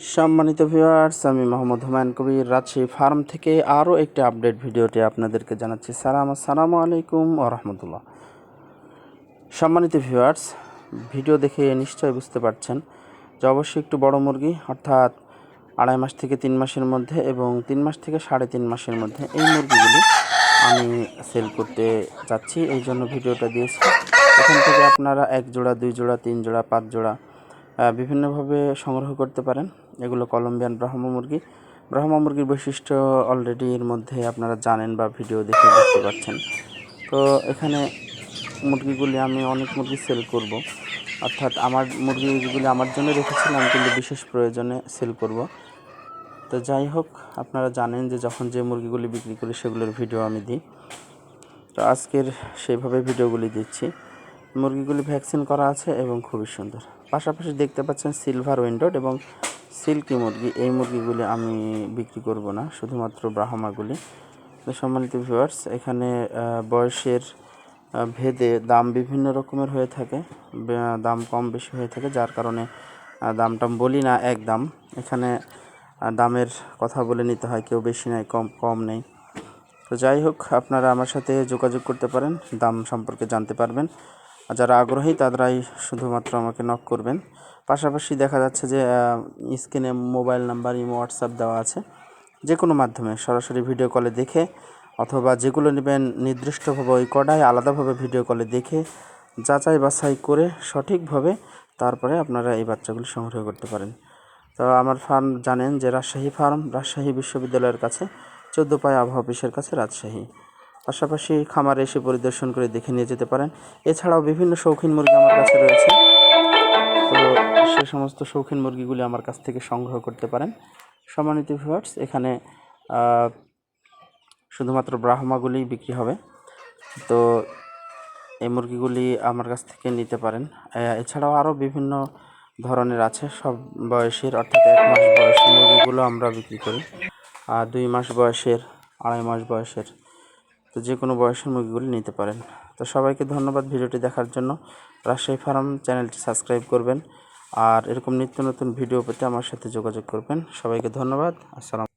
সম্মানিত ভিউয়ার্স আমি মোহাম্মদ হুমায়ুন কবির, রাজশাহী ফার্ম থেকে আরও একটি আপডেট ভিডিওটি আপনাদেরকে জানাচ্ছি। সালাম, আসসালামু আলাইকুম রহমতুল্লাহ। সম্মানিত ভিউয়ার্স ভিডিও দেখে নিশ্চয়ই বুঝতে পারছেন যে অবশ্যই একটু বড় মুরগি, অর্থাৎ আড়াই মাস থেকে তিন মাসের মধ্যে এবং তিন মাস থেকে সাড়ে তিন মাসের মধ্যে এই মুরগিগুলি আমি সেল করতে যাচ্ছি। এই জন্য ভিডিওটা দিয়েছি। এখান থেকে আপনারা এক জোড়া, দুই জোড়া, তিন জোড়া, পাঁচ জোড়া বিভিন্নভাবে সংগ্রহ করতে পারেন। এগুলো কলম্বিয়ান ব্রাহ্মা মুরগি। ব্রাহ্মা মুরগির বৈশিষ্ট্য অলরেডি এর মধ্যে আপনারা জানেন বা ভিডিও দেখে বুঝতে পারছেন। তো এখানে মুরগিগুলি আমি অনেক মুরগি সেল করব। অর্থাৎ আমার মুরগিগুলি আমার জন্য রেখেছিলাম, কিন্তু বিশেষ প্রয়োজনে সেল করব। তো যাই হোক, আপনারা জানেন যে যখন যে মুরগিগুলি বিক্রি করি, সেগুলোর ভিডিও আমি দিই। তো আজকের সেইভাবে ভিডিওগুলি দিচ্ছি। মুরগিগুলি ভ্যাকসিন করা আছে এবং খুবই সুন্দর। পাশাপাশি দেখতে পাচ্ছেন সিলভার উইন্ডোড এবং সিল্কি মুরগি। এই মুরগিগুলি আমি বিক্রি করব না শুধুমাত্র ব্রাহ্মাগুলি। সম্মানিত ভিউয়ার্স এখানে বয়সের ভেদে দাম বিভিন্ন রকমের হয়ে থাকে দাম কম বেশি হয়ে থাকে যার কারণে আহ, দামটা বলি না এক দাম। এখানে দামের কথা বলে নিতে হয় কেউ বেশি নেয় কম কম নেই। তো যাই হোক আপনারা আমার সাথে যোগাযোগ করতে পারেন দাম সম্পর্কে জানতে পারবেন। আর যারা আগ্রহী, তারাই শুধুমাত্র আমাকে নক করবেন। পাশাপাশি দেখা যাচ্ছে যে স্ক্রিনে মোবাইল নাম্বার ইমো হোয়াটসঅ্যাপ দেওয়া আছে। যে কোনো মাধ্যমে সরাসরি ভিডিও কলে দেখে অথবা যেগুলো নেবেন নির্দিষ্টভাবে ওই কটায় আলাদাভাবে ভিডিও কলে দেখে যাচাই বাছাই করে সঠিকভাবে তারপরে আপনারা এই বাচ্চাগুলি সংগ্রহ করতে পারেন। তো আমার ফার্ম জানেন যে রাজশাহী ফার্ম, রাজশাহী বিশ্ববিদ্যালয়ের কাছে, চোদ্দ পায় আবহাওয়া অফিসের কাছে রাজশাহী। পাশাপাশি খামারে এসে পরিদর্শন করে দেখে নিয়ে যেতে পারেন। এছাড়াও বিভিন্ন শৌখিন মুরগি আমার কাছে রয়েছে। তো সে সমস্ত শৌখিন মুরগিগুলি আমার কাছ থেকে সংগ্রহ করতে পারেন। সম্মানিত ভিউয়ার্স এখানে শুধুমাত্র ব্রাহ্মাগুলি বিক্রি হবে। তো এই মুরগিগুলি আমার কাছ থেকে নিতে পারেন। এছাড়াও আরও বিভিন্ন ধরনের আছে। সব বয়সের, অর্থাৎ এক মাস বয়সের মুরগিগুলো আমরা বিক্রি করি। আর দুই মাস বয়সের, আড়াই মাস বয়সের তো যে কোনো বয়সের মুরগিগুলি নিতে পারেন। তো সবাইকে ধন্যবাদ ভিডিওটি দেখার জন্য। রাজশাহী ফার্ম চ্যানেলটি সাবস্ক্রাইব করবেন। আর এরকম নিত্য নতুন ভিডিও পেতে আমার সাথে যোগাযোগ করবেন। সবাইকে ধন্যবাদ। আসসালাম